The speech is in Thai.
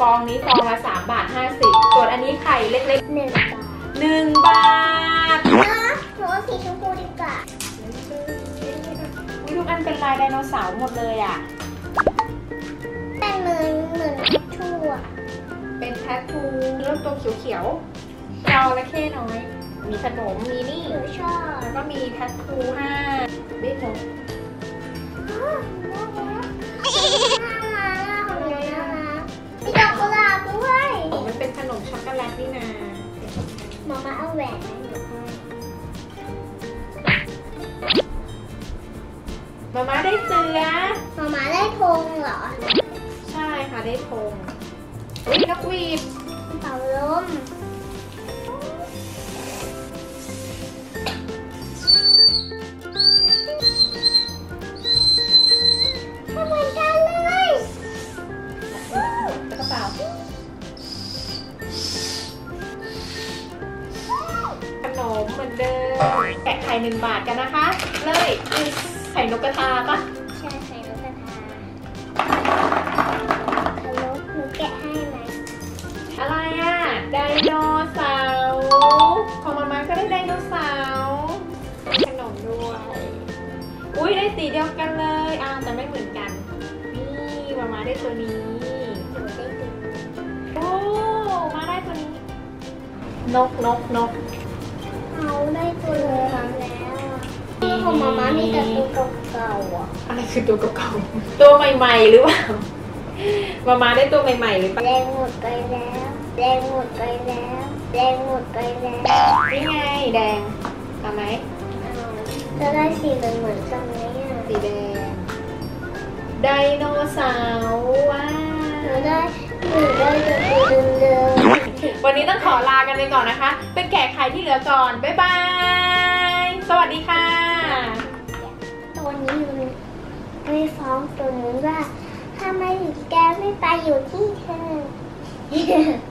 ฟองนี้ฟองละ3บาท50ส่วนอันนี้ไข่เล็กหนึ่งบาทๆ1บาทนะหนูเอาสีชมพูดีกว่าวิทุกอันเป็นลายไดโนเสาร์หมดเลยอะ เป็นเหมือนเหมือนทั่วเป็นแทททูเริ่มตัวเขียวๆจระเข้น้อย มีขนม มีนี่ หนูชอบแล้วก็มีแทททูห้าเบ้นก อ้าวน่ารักน่ มาม่าได้เสือมาม่าได้ธงเหรอ ใช่ค่ะได้ธงอุ้ยนกหวีดเป่าลมเหมือนกันเลยแล้วก็เปล่าขนมเหมือนเดิมแกะไข่หนึ่งบาทกันนะคะ เลย ไข่นกกระทาปะใช่ไข่นกกระทาไข่นกหนูแกะให้ไหมอะไรอะไดโนเสาร์ของมาม่าก็ได้ไดโนเสาร์มีขนมด้วย อุ้ยได้สีเดียวกันเลยอ้าวแต่ไม่เหมือนกัน นี่มาม่าได้ตัวนี้หนูได้ดูโอ้มาได้ตัวนี้ นกนกนกเอาได้ตัวเนื้อแล้ว ของมาม่ามีแต่ตัวเก่าๆอะอะไรคือตัวเก่าๆตัวใหม่ๆหรือเปล่ามามาได้ตัวใหม่ๆหรือเปล่าแรงหมดไปแล้วแรงหมดไปแล้วแรงหมดไปแล้วนี่ไงแดงเอาไหมเอาจะได้สีเหมือนเหมือนกันไหมอะสีแดงไดโนเสาร์ว้าหนูวได้หนูได้แต่ตัวเดิมวันนี้ต้องขอลากันไปก่อนนะคะไปแกะไข่ที่เหลือก่อน บ๊ายบาย สวัสดีค่ะ ไม่ไ